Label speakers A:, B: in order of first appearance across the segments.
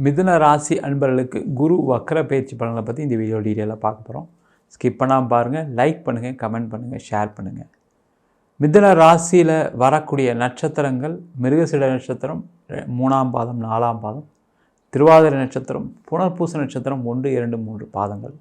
A: மிதுன ராசி அன்பர்களுக்கு குரு வக்கர பயிற்சி பலனை பற்றி இந்த வீடியோ டீட்டெயிலாக பார்க்க போகிறோம் ஸ்கிப் பண்ணாமல் பாருங்கள் லைக் பண்ணுங்கள் கமெண்ட் பண்ணுங்கள் ஷேர் பண்ணுங்கள் மிதுன ராசியில் வரக்கூடிய நட்சத்திரங்கள் மிருகசிட நட்சத்திரம் ரெ- மூணாம் பாதம் நாலாம் பாதம் திருவாதிரை நட்சத்திரம் புனர்பூச நட்சத்திரம் ஒன்று இரண்டு மூன்று பாதங்கள்.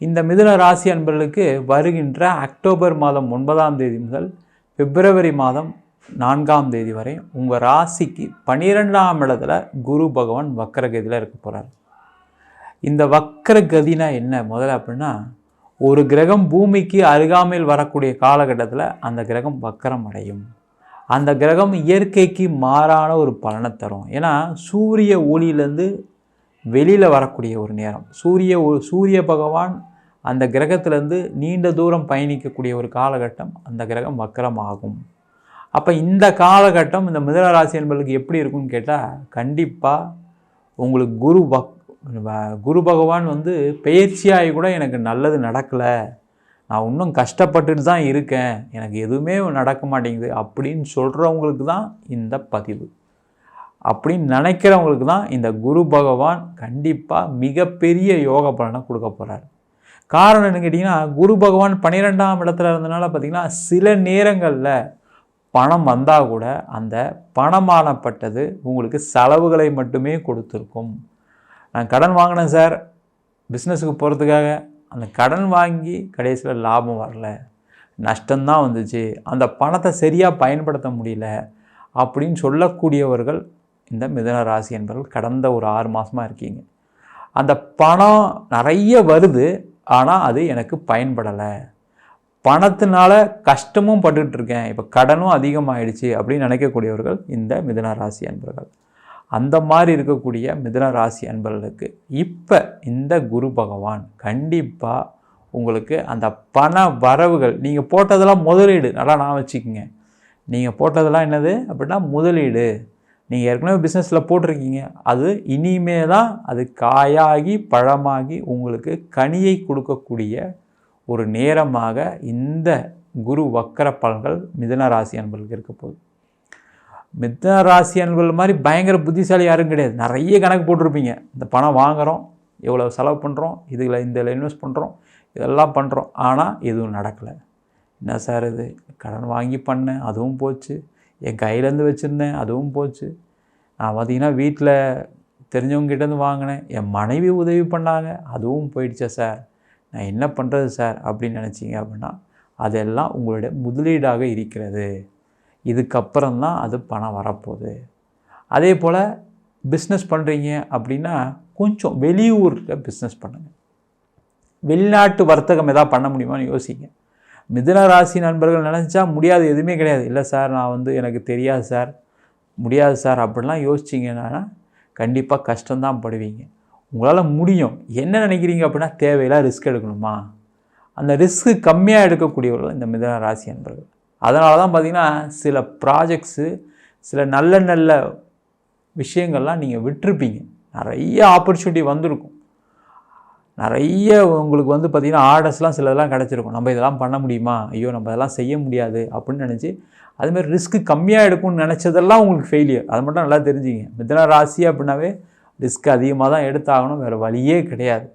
A: இந்த மிதுன ராசி அன்பர்களுக்கு வருகின்ற அக்டோபர் மாதம் ஒன்பதாம் தேதி முதல் பிப்ரவரி மாதம் நான்காம் தேதி வரை உங்கள் ராசிக்கு பன்னிரெண்டாம் இடத்துல குரு பகவான் வக்கரகதியில் இருக்க போகிறார் இந்த வக்கரகதினா என்ன? முதல்ல அப்படின்னா ஒரு கிரகம் பூமிக்கு அருகாமையில் வரக்கூடிய காலகட்டத்தில் அந்த கிரகம் வக்கரம் அடையும். அந்த கிரகம் இயற்கைக்கு மாறான ஒரு பலனை தரும். ஏன்னா சூரிய ஒளியிலேருந்து வெளியில் வரக்கூடிய ஒரு நேரம். சூரிய ஒ- சூரிய பகவான் அந்த கிரகத்திலேருந்து நீண்ட தூரம் பயணிக்கக்கூடிய ஒரு காலகட்டம் அந்த கிரகம் வக்கரமாகும் அப்போ இந்த காலகட்டம் இந்த மிதனராசி என்பதுக்கு எப்படி இருக்கும்னு கேட்டால் கண்டிப்பாக உங்களுக்கு குரு பக் குரு பகவான் வந்து பயிற்சியாகி கூட எனக்கு நல்லது நடக்கலை. நான் இன்னும் கஷ்டப்பட்டுட்டு தான் இருக்கேன். எனக்கு எதுவுமே நடக்க மாட்டேங்குது அப்படின்னு சொல்கிறவங்களுக்கு தான் இந்த பதிவு. அப்படின்னு நினைக்கிறவங்களுக்கு தான் இந்த குரு பகவான் கண்டிப்பாக மிகப்பெரிய யோக பலனை கொடுக்க போகிறார் காரணம் என்ன கேட்டிங்கன்னா குரு பகவான் பன்னிரெண்டாம் இடத்துல இருந்தனால பார்த்திங்கன்னா சில நேரங்களில் பணம் வந்தால் கூட அந்த பணமானப்பட்டது உங்களுக்கு செலவுகளை மட்டுமே கொடுத்துருக்கும். நான் கடன் வாங்கினேன் சார். பிஸ்னஸுக்கு போகிறதுக்காக அந்த கடன் வாங்கி கடைசியில் லாபம் வரல. நஷ்டம்தான் வந்துச்சு. அந்த பணத்தை சரியாக பயன்படுத்த முடியல அப்படின்னு சொல்லக்கூடியவர்கள் இந்த மிதன ராசி என்பவர்கள் கடந்த ஒரு ஆறு மாதமாக இருக்கீங்க. அந்த பணம் நிறைய வருது. ஆனால் அது எனக்கு பயன்படலை. பணத்தினால கஷ்டமும் பட்டுட்டு இருக்கேன் இப்போ கடனும் அதிகமாகிடுச்சு அப்படின்னு நினைக்கக்கூடியவர்கள் இந்த மிதன ராசி அன்பர்கள். அந்த மாதிரி இருக்கக்கூடிய மிதுன ராசி அன்பர்களுக்கு இப்போ இந்த குரு பகவான் கண்டிப்பாக உங்களுக்கு அந்த பண வரவுகள் நீங்கள் போட்டதெல்லாம் முதலீடு. நல்லா நான் வச்சுக்கோங்க. நீங்கள் போட்டதெல்லாம் என்னது? அப்படின்னா முதலீடு. நீங்கள் ஏற்கனவே பிஸ்னஸில் போட்டிருக்கீங்க. அது இனிமே தான் அது காயாகி பழமாகி உங்களுக்கு கனியை கொடுக்கக்கூடிய ஒரு நேரமாக இந்த குரு வக்கர பலன்கள் மிதுன ராசி அன்பர்களுக்கு இருக்க போகுது. மிதுன ராசி அன்பர்கள் மாதிரி பயங்கர புத்திசாலி யாரும் கிடையாது. நிறைய கணக்கு போட்டிருப்பீங்க. இந்த பணம் வாங்குகிறோம் எவ்வளோ செலவு பண்ணுறோம் இதில் இந்த இன்வெஸ்ட் பண்ணுறோம் இதெல்லாம் பண்ணுறோம் ஆனால் எதுவும் நடக்கலை. என்ன சார் இது? கடன் வாங்கி பண்ணேன் அதுவும் போச்சு. என் கையிலேருந்து வச்சுருந்தேன் அதுவும் போச்சு. நான் பார்த்தீங்கன்னா வீட்டில் தெரிஞ்சவங்ககிட்டேருந்து வாங்கினேன். என் மனைவி உதவி பண்ணாங்க அதுவும் போயிடுச்சா சார். நான் என்ன பண்ணுறது சார் அப்படின்னு நினச்சிங்க அப்படின்னா அதெல்லாம் உங்களுடைய முதலீடாக இருக்கிறது. இதுக்கப்புறம் தான் அது பணம் வரப்போகுது. அதே போல் பிஸ்னஸ் பண்ணுறீங்க அப்படின்னா கொஞ்சம் வெளியூரில் பிஸ்னஸ் பண்ணுங்கள் வெளிநாட்டு வர்த்தகம் எதாவது பண்ண முடியுமான்னு யோசிங்க. மிதுன ராசி நண்பர்கள் நினச்சா முடியாது எதுவுமே கிடையாது. இல்லை சார் நான் வந்து எனக்கு தெரியாது சார் முடியாது சார் அப்படிலாம் யோசிச்சிங்கன்னா கண்டிப்பாக கஷ்டம்தான் படுவீங்க. உங்களால் முடியும். என்ன நினைக்கிறீங்க அப்படின்னா தேவையில்லாம் ரிஸ்க் எடுக்கணுமா? அந்த ரிஸ்க்கு கம்மியாக எடுக்கக்கூடியவர்கள் இந்த மிதன ராசி என்பர்கள் அதனால தான் பார்த்தீங்கன்னா சில ப்ராஜெக்ட்ஸு சில நல்ல நல்ல விஷயங்கள்லாம் நீங்கள் விட்டுருப்பீங்க. நிறைய ஆப்பர்ச்சுனிட்டி வந்திருக்கும். நிறைய உங்களுக்கு வந்து பார்த்திங்கன்னா ஆர்டர்ஸ்லாம் சிலதெல்லாம் கிடச்சிருக்கும். நம்ம இதெல்லாம் பண்ண முடியுமா? ஐயோ நம்ம இதெல்லாம் செய்ய முடியாது அப்படின்னு நினச்சி அதுமாதிரி ரிஸ்க்கு கம்மியாக எடுக்கும்னு நினச்சதெல்லாம் உங்களுக்கு ஃபெயிலியர் அது மட்டும் நல்லா தெரிஞ்சுங்க. மிதன ராசி அப்படின்னாவே ரிஸ்க் அதிகமாக தான் எடுத்தாகணும் வேறு வழியே கிடையாது.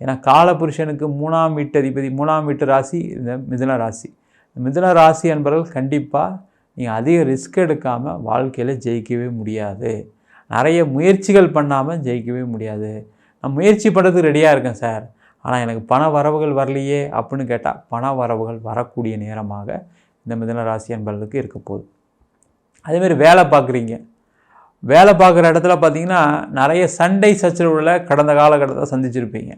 A: ஏன்னா காலபுருஷனுக்கு மூணாம் வீட்டு அதிபதி மூணாம் வீட்டு ராசி இந்த மிதுன ராசி. மிதுன ராசி என்பவர்கள் கண்டிப்பாக நீங்கள் அதிக ரிஸ்க் எடுக்காமல் வாழ்க்கையில் ஜெயிக்கவே முடியாது. நிறைய முயற்சிகள் பண்ணாமல் ஜெயிக்கவே முடியாது. நான் முயற்சி பண்ணுறதுக்கு ரெடியாக இருக்கேன் சார் ஆனால் எனக்கு பண வரவுகள் வரலையே அப்படின்னு கேட்டால் பண வரவுகள் வரக்கூடிய நேரமாக இந்த மிதன ராசி என்பவர்களுக்கு இருக்க போகுது. அதேமாரி வேலை பார்க்குறீங்க. வேலை பார்க்குற இடத்துல பார்த்தீங்கன்னா நிறைய சண்டை சச்சரவுகளை கடந்த காலகட்டத்தில் சந்திச்சிருப்பீங்க.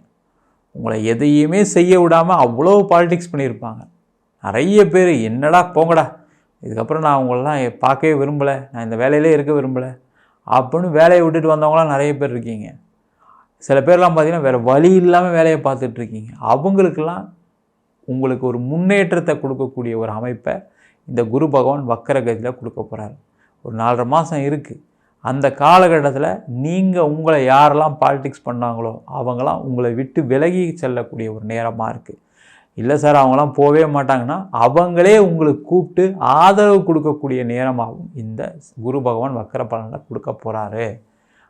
A: உங்களை எதையுமே செய்ய விடாமல் அவ்வளோ பாலிடிக்ஸ் பண்ணியிருப்பாங்க. நிறைய பேர் என்னடா போங்கடா இதுக்கப்புறம் நான் அவங்களெலாம் பார்க்கவே விரும்பலை நான் இந்த வேலையிலே இருக்க விரும்பலை அப்படின்னு வேலையை விட்டுட்டு வந்தவங்களாம் நிறைய பேர் இருக்கீங்க. சில பேர்லாம் பார்த்தீங்கன்னா வேறு வழி இல்லாமல் வேலையை பார்த்துட்ருக்கீங்க அவங்களுக்கெல்லாம் உங்களுக்கு ஒரு முன்னேற்றத்தை கொடுக்கக்கூடிய ஒரு அமைப்பை இந்த குரு பகவான் வக்கரகதியில் கொடுக்க போகிறாரு ஒரு நாலரை மாதம் இருக்குது அந்த காலகட்டத்தில் நீங்கள் உங்களை யாரெல்லாம் பாலிடிக்ஸ் பண்ணாங்களோ அவங்களாம் உங்களை விட்டு விலகி செல்லக்கூடிய ஒரு நேரமாக இருக்குது இல்லை சார் அவங்களாம் போகவே மாட்டாங்கன்னா அவங்களே உங்களுக்கு கூப்பிட்டு ஆதரவு கொடுக்கக்கூடிய நேரமாகவும் இந்த குரு பகவான் வக்கர பலனில் கொடுக்க போகிறாரு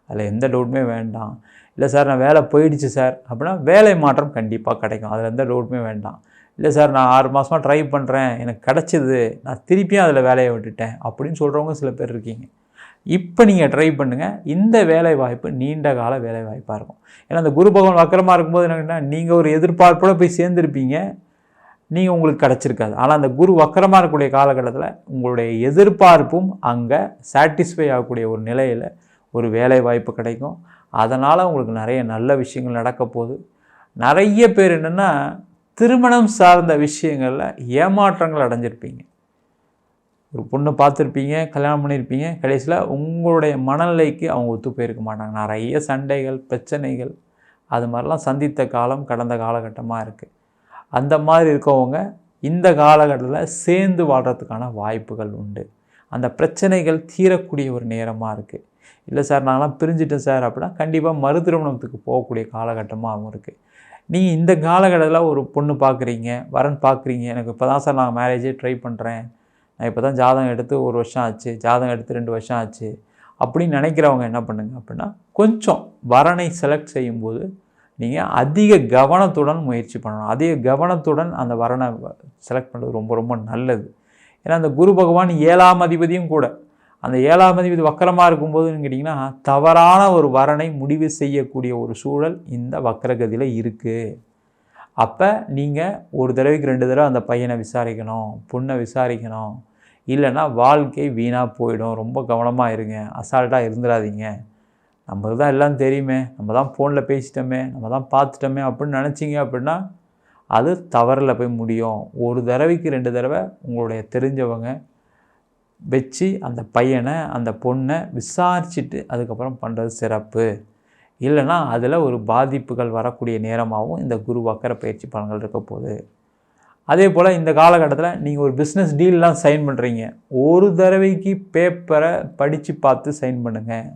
A: அதில் எந்த டவுட்டுமே வேண்டாம். இல்லை சார் நான் வேலை போயிடுச்சு சார் அப்படின்னா வேலை மாற்றம் கண்டிப்பாக கிடைக்கும். அதில் எந்த டவுட்டுமே வேண்டாம். இல்லை சார் நான் ஆறு மாதமாக ட்ரை பண்ணுறேன் எனக்கு கிடச்சிது நான் திருப்பியும் அதில் வேலையை விட்டுட்டேன் அப்படின்னு சொல்கிறவங்க சில பேர் இருக்கீங்க. இப்போ நீங்கள் ட்ரை பண்ணுங்கள் இந்த வேலை வாய்ப்பு நீண்ட கால வேலை வாய்ப்பாக இருக்கும். ஏன்னா அந்த குரு பகவான் வக்கரமாக இருக்கும்போது என்னன்னா நீங்கள் ஒரு எதிர்பார்ப்போடு போய் சேர்ந்துருப்பீங்க. நீங்கள் உங்களுக்கு கிடச்சிருக்காது. ஆனால் அந்த குரு வக்கரமாக இருக்கக்கூடிய காலகட்டத்தில் உங்களுடைய எதிர்பார்ப்பும் அங்கே சாட்டிஸ்ஃபை ஆகக்கூடிய ஒரு நிலையில் ஒரு வேலை வாய்ப்பு கிடைக்கும். அதனால் உங்களுக்கு நிறைய நல்ல விஷயங்கள் நடக்க போகுது. நிறைய பேர் என்னென்னா திருமணம் சார்ந்த விஷயங்களில் ஏமாற்றங்கள் அடைஞ்சிருப்பீங்க. ஒரு பொண்ணை பார்த்துருப்பீங்க கல்யாணம் பண்ணியிருப்பீங்க கடைசியில் உங்களுடைய மனநிலைக்கு அவங்க ஒத்து போயிருக்க மாட்டாங்க. நிறைய சண்டைகள் பிரச்சனைகள் அது மாதிரிலாம் சந்தித்த காலம் கடந்த காலகட்டமாக இருக்குது அந்த மாதிரி இருக்கவங்க இந்த காலகட்டத்தில் சேர்ந்து வாழ்கிறதுக்கான வாய்ப்புகள் உண்டு. அந்த பிரச்சனைகள் தீரக்கூடிய ஒரு நேரமாக இருக்குது இல்லை சார் நான்லாம் பிரிஞ்சிட்டேன் சார் அப்படின்னா கண்டிப்பாக மறு திருமணத்துக்கு போகக்கூடிய காலகட்டமாகவும் இருக்குது நீங்கள் இந்த காலகட்டத்தில் ஒரு பொண்ணு பார்க்குறீங்க வரன் பார்க்குறீங்க எனக்கு இப்போ தான் சார் நான் மேரேஜே ட்ரை பண்ணுறேன் நான் இப்போ தான் ஜாதகம் எடுத்து ஒரு வருஷம் ஆச்சு ஜாதகம் எடுத்து ரெண்டு வருஷம் ஆச்சு அப்படின்னு நினைக்கிறவங்க என்ன பண்ணுங்க அப்படின்னா கொஞ்சம் வரனை செலக்ட் செய்யும்போது நீங்கள் அதிக கவனத்துடன் முயற்சி பண்ணணும். அதிக கவனத்துடன் அந்த வரனை செலக்ட் பண்ணுறது ரொம்ப ரொம்ப நல்லது. ஏன்னா அந்த குரு பகவான் ஏழாம் அதிபதியும் கூட அந்த ஏழாம் அதிபதி வக்கரமாக இருக்கும்போதுன்னு கேட்டிங்கன்னா தவறான ஒரு வரனை முடிவு செய்யக்கூடிய ஒரு சூழல் இந்த வக்கரகதியில் இருக்குது அப்போ நீங்கள் ஒரு தடவைக்கு ரெண்டு தடவை அந்த பையனை விசாரிக்கணும் பொண்ணை விசாரிக்கணும். இல்லைன்னா வாழ்க்கை வீணாக போயிடும். ரொம்ப கவனமாக இருங்க. அசால்ட்டாக இருந்துடாதீங்க. நமக்கு தான் எல்லாம் தெரியுமே. நம்ம தான் ஃபோனில் பேசிட்டோமே. நம்ம தான் பார்த்துட்டோமே அப்படின்னு நினச்சிங்க அப்படின்னா அது தவறில் போய் முடியும். ஒரு தடவைக்கு ரெண்டு தடவை உங்களுடைய தெரிஞ்சவங்க வச்சு அந்த பையனை அந்த பொண்ணை விசாரிச்சுட்டு அதுக்கப்புறம் பண்ணுறது சிறப்பு. இல்லைன்னா அதில் ஒரு பாதிப்புகள் வரக்கூடிய நேரமாகவும் இந்த குரு வக்கர பயிற்சி பலன்கள் இருக்க போகுது. அதே போல் இந்த காலகட்டத்தில் நீங்கள் ஒரு பிஸ்னஸ் டீல்லாம் சைன் பண்ணுறீங்க ஒரு தடவைக்கு பேப்பரை படித்து பார்த்து சைன் பண்ணுங்கள்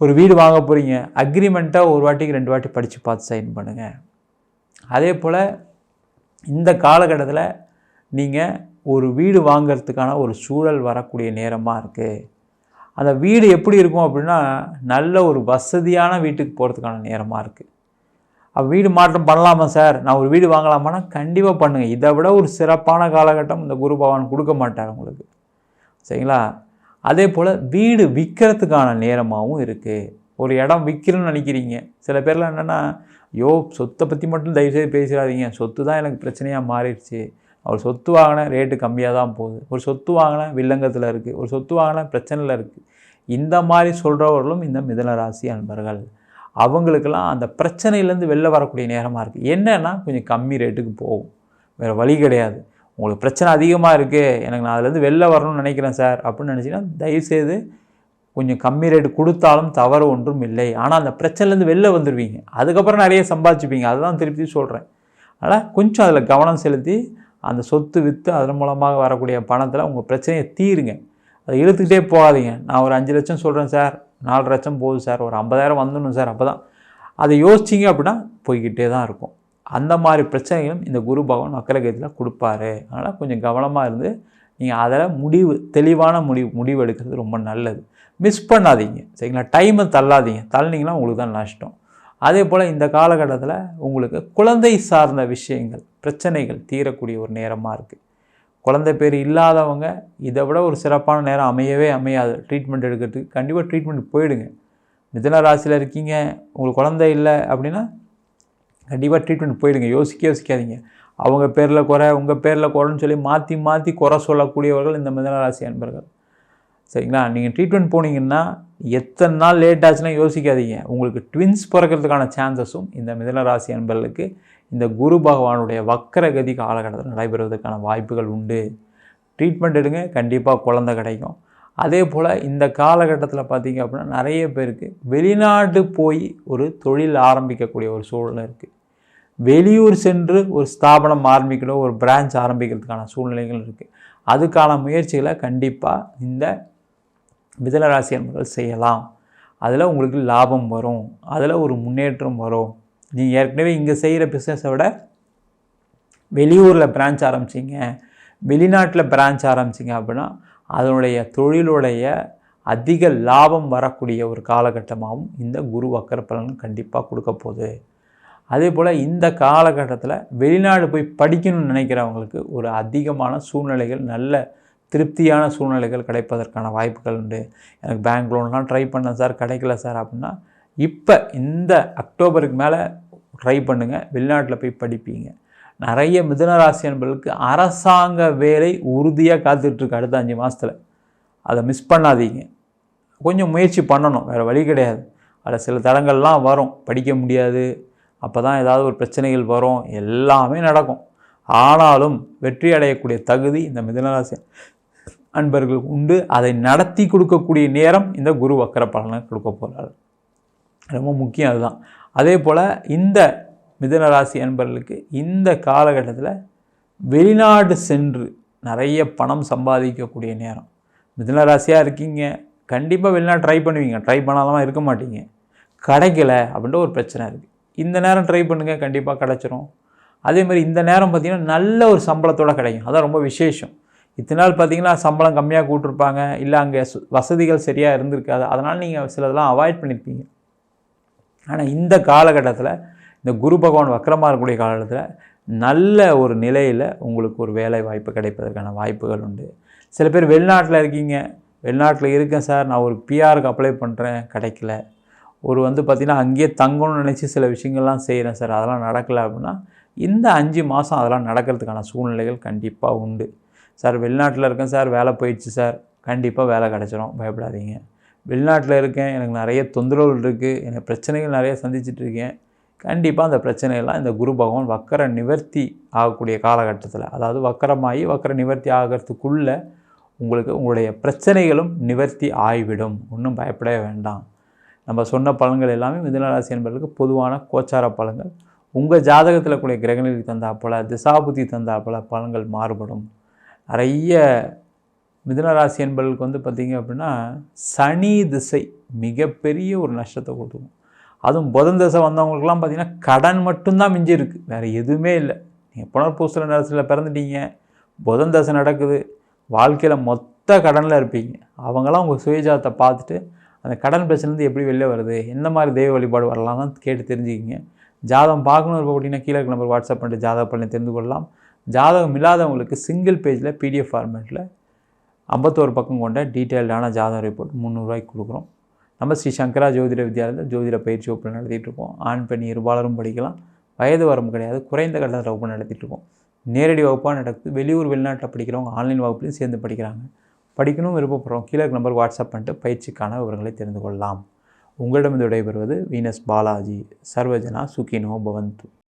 A: ஒரு வீடு வாங்க போகிறீங்க அக்ரிமெண்ட்டாக ஒரு வாட்டிக்கு ரெண்டு வாட்டி படித்து பார்த்து சைன் பண்ணுங்கள் அதே போல் இந்த காலகட்டத்தில் நீங்கள் ஒரு வீடு வாங்கிறதுக்கான ஒரு சூழல் வரக்கூடிய நேரமாக இருக்குது அந்த வீடு எப்படி இருக்கும் அப்படின்னா நல்ல ஒரு வசதியான வீட்டுக்கு போகிறதுக்கான நேரமாக இருக்குது அப்போ வீடு மாற்றம் பண்ணலாமா சார்? நான் ஒரு வீடு வாங்கலாமான்னா கண்டிப்பாக பண்ணுங்கள் இதை விட ஒரு சிறப்பான காலகட்டம் இந்த குரு பகவான் கொடுக்க மாட்டார் உங்களுக்கு. சரிங்களா? அதே போல் வீடு விற்கிறதுக்கான நேரமாகவும் இருக்குது ஒரு இடம் விற்கணும்னு நினைக்கிறீங்க. சில பேர்லாம் என்னென்னா ஐயோ சொத்தை பற்றி மட்டும் தயவுசெய்து பேசிடாதீங்க. சொத்து தான் எனக்கு பிரச்சனையாக மாறிடுச்சு. ஒரு சொத்து வாங்கின ரேட்டு கம்மியாக தான் போகுது. ஒரு சொத்து வாங்கின வில்லங்கத்தில் இருக்குது ஒரு சொத்து வாங்கின பிரச்சனையில் இருக்குது இந்த மாதிரி சொல்கிறவர்களும் இந்த மிதன ராசி அன்பர்கள். அவங்களுக்கெல்லாம் அந்த பிரச்சனையிலேருந்து வெளில வரக்கூடிய நேரமாக இருக்குது என்னென்னா கொஞ்சம் கம்மி ரேட்டுக்கு போகும். வேறு வழி கிடையாது. உங்களுக்கு பிரச்சனை அதிகமாக இருக்குது எனக்கு நான் அதுலேருந்து வெளில வரணும்னு நினைக்கிறேன் சார் அப்படின்னு நினச்சிங்கன்னா தயவுசெய்து கொஞ்சம் கம்மி ரேட்டு கொடுத்தாலும் தவறு ஒன்றும் இல்லை. ஆனால் அந்த பிரச்சனைலேருந்து வெளில வந்துடுவீங்க அதுக்கப்புறம் நிறைய சம்பாதிச்சுப்பீங்க. அதுதான் திருப்பி சொல்கிறேன் அதனால் கொஞ்சம் அதில் கவனம் செலுத்தி அந்த சொத்து விற்று அதன் மூலமாக வரக்கூடிய பணத்தில் உங்கள் பிரச்சனையை தீருங்க. அதை இழுத்துக்கிட்டே போகாதீங்க. நான் ஒரு அஞ்சு லட்சம் சொல்கிறேன் சார். நாலு லட்சம் போகுது சார். ஒரு ஐம்பதாயிரம் வந்துடணும் சார் அப்போ தான் அதை யோசிச்சிங்க அப்படின்னா போய்கிட்டே தான் இருக்கும். அந்த மாதிரி பிரச்சனைகளும் இந்த குரு பகவான் வக்கரகத்தில் கொடுப்பாரு. அதனால் கொஞ்சம் கவனமாக இருந்து நீங்கள் அதில் முடிவு தெளிவான முடிவு முடிவு எடுக்கிறது ரொம்ப நல்லது. மிஸ் பண்ணாதீங்க. சரிங்களா? டைமை தள்ளாதீங்க. தள்ளினீங்கன்னா உங்களுக்கு தான் நஷ்டம். அதே போல் இந்த காலகட்டத்தில் உங்களுக்கு குழந்தை சார்ந்த விஷயங்கள் பிரச்சனைகள் தீரக்கூடிய ஒரு நேரமாக இருக்குது குழந்தை பேர் இல்லாதவங்க இதை விட ஒரு சிறப்பான நேரம் அமையவே அமையாது. ட்ரீட்மெண்ட் எடுக்கிறதுக்கு கண்டிப்பாக ட்ரீட்மெண்ட் போயிடுங்க. மிதன ராசியில் இருக்கீங்க உங்களுக்கு குழந்தை இல்லை அப்படின்னா கண்டிப்பாக ட்ரீட்மெண்ட் போயிடுங்க. யோசிக்க யோசிக்காதீங்க. அவங்க பேரில் குறை உங்கள் பேரில் குறைன்னு சொல்லி மாற்றி மாற்றி குறை சொல்லக்கூடியவர்கள் இந்த மிதன ராசி அன்பர்கள். சரிங்களா? நீங்கள் ட்ரீட்மெண்ட் போனீங்கன்னா எத்தனை நாள் லேட் ஆச்சுன்னா யோசிக்காதீங்க. உங்களுக்கு ட்வின்ஸ் பிறக்கிறதுக்கான சான்சஸும் இந்த மிதன ராசி அன்பர்களுக்கு இந்த குரு பகவானுடைய வக்கரகதி காலகட்டத்தில் நடைபெறுவதற்கான வாய்ப்புகள் உண்டு. ட்ரீட்மெண்ட் எடுங்க கண்டிப்பாக குழந்தை கிடைக்கும். அதே போல் இந்த காலகட்டத்தில் பார்த்தீங்க அப்படின்னா நிறைய பேருக்கு வெளிநாடு போய் ஒரு தொழில் ஆரம்பிக்கக்கூடிய ஒரு சூழ்நிலை இருக்குது வெளியூர் சென்று ஒரு ஸ்தாபனம் ஆரம்பிக்கணும் ஒரு பிரான்ச் ஆரம்பிக்கிறதுக்கான சூழ்நிலைகள் இருக்குது அதுக்கான முயற்சிகளை கண்டிப்பாக இந்த மிதனராசி அன்பர்கள் செய்யலாம். அதில் உங்களுக்கு லாபம் வரும். அதில் ஒரு முன்னேற்றம் வரும். நீங்கள் ஏற்கனவே இங்கே செய்கிற பிஸ்னஸை விட வெளியூரில் பிரான்ச் ஆரம்பிச்சிங்க. வெளிநாட்டில் பிரான்ச் ஆரம்பிச்சிங்க அப்படின்னா அதனுடைய தொழிலுடைய அதிக லாபம் வரக்கூடிய ஒரு காலகட்டமாகவும் இந்த குரு வக்கர பலன் கண்டிப்பாக கொடுக்க போகுது. அதே போல் இந்த காலகட்டத்தில் வெளிநாடு போய் படிக்கணும்னு நினைக்கிறவங்களுக்கு ஒரு அதிகமான சூழ்நிலைகள் நல்ல திருப்தியான சூழ்நிலைகள் கிடைப்பதற்கான வாய்ப்புகள் உண்டு. எனக்கு பேங்க் லோன்லாம் ட்ரை பண்ணேன் சார் கிடைக்கல சார் அப்படின்னா இப்போ இந்த அக்டோபருக்கு மேலே ட்ரை பண்ணுங்கள் வெளிநாட்டில் போய் படிப்பீங்க. நிறைய மிதனராசி அன்பர்களுக்கு அரசாங்க வேலை உறுதியாக காத்துட்ருக்கு அடுத்த அஞ்சு மாதத்தில் அதை மிஸ் பண்ணாதீங்க. கொஞ்சம் முயற்சி பண்ணணும். வேறு வழி கிடையாது. அதில் சில தடங்கள்லாம் வரும். படிக்க முடியாது. அப்போ தான் ஏதாவது ஒரு பிரச்சனைகள் வரும். எல்லாமே நடக்கும். ஆனாலும் வெற்றி அடையக்கூடிய தகுதி இந்த மிதனராசி அன்பர்களுக்கு உண்டு. அதை நடத்தி கொடுக்கக்கூடிய நேரம் இந்த குரு வக்கர பலனை கொடுக்க போகிறார் ரொம்ப முக்கியம் அதுதான். அதே போல் இந்த மிதனராசி அன்பர்களுக்கு இந்த காலகட்டத்தில் வெளிநாடு சென்று நிறைய பணம் சம்பாதிக்கக்கூடிய நேரம். மிதனராசியாக இருக்கீங்க. கண்டிப்பாக வெளிநாடு ட்ரை பண்ணுவீங்க. ட்ரை பண்ணாலாம் இருக்க மாட்டீங்க. கிடைக்கல அப்படின்ற ஒரு பிரச்சனை இருக்குது இந்த நேரம் ட்ரை பண்ணுங்கள் கண்டிப்பாக கிடச்சிரும். அதே மாதிரி இந்த நேரம் பார்த்திங்கன்னா நல்ல ஒரு சம்பளத்தோடு கிடைக்கும். அதான் ரொம்ப விசேஷம். இத்தனை நாள் பார்த்தீங்கன்னா சம்பளம் கம்மியாக கூட்டிருப்பாங்க இல்லை அங்கே வசதிகள் சரியாக இருந்திருக்காது. அதனால் நீங்கள் சிலதெல்லாம் அவாய்ட் பண்ணியிருப்பீங்க ஆனால் இந்த காலகட்டத்தில் இந்த குரு பகவான் வக்கரமாக இருக்கக்கூடிய காலகட்டத்தில் நல்ல ஒரு நிலையில் உங்களுக்கு ஒரு வேலை வாய்ப்பு கிடைப்பதற்கான வாய்ப்புகள் உண்டு. சில பேர் வெளிநாட்டில் இருக்கீங்க வெளிநாட்டில் இருக்கேன் சார் நான் ஒரு பிஆருக்கு அப்ளை பண்ணுறேன் கிடைக்கல. ஒரு வந்து பார்த்திங்கன்னா அங்கேயே தங்கணும்னு நினச்சி சில விஷயங்கள்லாம் செய்கிறேன் சார் அதெல்லாம் நடக்கலை அப்படின்னா இந்த அஞ்சு மாதம் அதெல்லாம் நடக்கிறதுக்கான சூழ்நிலைகள் கண்டிப்பாக உண்டு. சார் வெளிநாட்டில் இருக்கேன் சார் வேலை போயிடுச்சு சார். கண்டிப்பாக வேலை கிடச்சிரும். பயப்படாதீங்க. வெளிநாட்டில் இருக்கேன். எனக்கு நிறைய தொந்தரவுகள் இருக்குது எனக்கு பிரச்சனைகள் நிறைய சந்திச்சுட்டு இருக்கேன். கண்டிப்பாக அந்த பிரச்சனையெல்லாம் இந்த குரு பகவான் வக்கர நிவர்த்தி ஆகக்கூடிய காலகட்டத்தில் அதாவது வக்கரமாகி வக்கர நிவர்த்தி ஆகிறதுக்குள்ளே உங்களுக்கு உங்களுடைய பிரச்சனைகளும் நிவர்த்தி ஆகிவிடும் ஒன்றும் பயப்படவே வேண்டாம். நம்ம சொன்ன பலன்கள் எல்லாமே மிதுனராசி என்பதற்கு பொதுவான கோச்சார பலன்கள். உங்கள் ஜாதகத்தில் கூடிய கிரகங்களுக்கு தந்தாப்போல் திசாபுத்தி தந்தாப்போல் பலன்கள் மாறுபடும். நிறைய மிதுனராசி என்பவர்களுக்கு வந்து பார்த்திங்க அப்படின்னா சனி திசை மிகப்பெரிய ஒரு நஷ்டத்தை கொடுத்துரும் அதுவும் புதன் திசை வந்தவங்களுக்குலாம் பார்த்திங்கன்னா கடன் மட்டும்தான் மிஞ்சி இருக்குது வேறு எதுவுமே இல்லை. நீங்கள் புனர்பூசல நேரத்தில் பிறந்துட்டீங்க. புதன் தசை நடக்குது. வாழ்க்கையில் மொத்த கடனில் இருப்பீங்க. அவங்களாம் உங்கள் சுயஜாதத்தை பார்த்துட்டு அந்த கடன் பிரச்சனைலேருந்து எப்படி வெளில வருது? எந்த மாதிரி தெய்வ வழிபாடு வரலாம்னு கேட்டு தெரிஞ்சுக்கிங்க. ஜாதகம் பார்க்கணும் இருப்ப அப்படின்னா கீழே நம்பர் வாட்ஸ்அப் பண்ணிட்டு ஜாதகம் பண்ணி தெரிந்து கொள்ளலாம். ஜாதகம் இல்லாதவங்களுக்கு சிங்கிள் பேஜில் பிடிஎஃப் ஃபார்மேட்டில் ஐம்பத்தோரு பக்கம் கொண்ட டீட்டெயில்டான ஜாதக ரிப்போர்ட் முந்நூறுரூவாய்க்கு கொடுக்குறோம். நம்ம ஸ்ரீ சங்கரா ஜோதிட வித்யாலயத்தில் ஜோதிட பயிற்சி வகுப்பு நடத்திட்டு இருக்கோம். ஆண் பெண் இருபாலரும் படிக்கலாம். வயது வரம்பு கிடையாது. குறைந்த கட்டணத்தில் வகுப்பு நடத்திட்டுருக்கோம் நேரடி வகுப்பாக நடக்குது. வெளியூர் வெளிநாட்டில் படிக்கிறவங்க ஆன்லைன் வகுப்புலையும் சேர்ந்து படிக்கிறாங்க. படிக்கணும் விருப்பப்படுறோம் கீழே நம்பர் வாட்ஸ்அப் பண்ணிட்டு பயிற்சிக்கான விவரங்களை தெரிந்து கொள்ளலாம். உங்களிடம் விடைபெறுவது வீனஸ் பாலாஜி. சர்வஜனா சுகினோ பவந்து.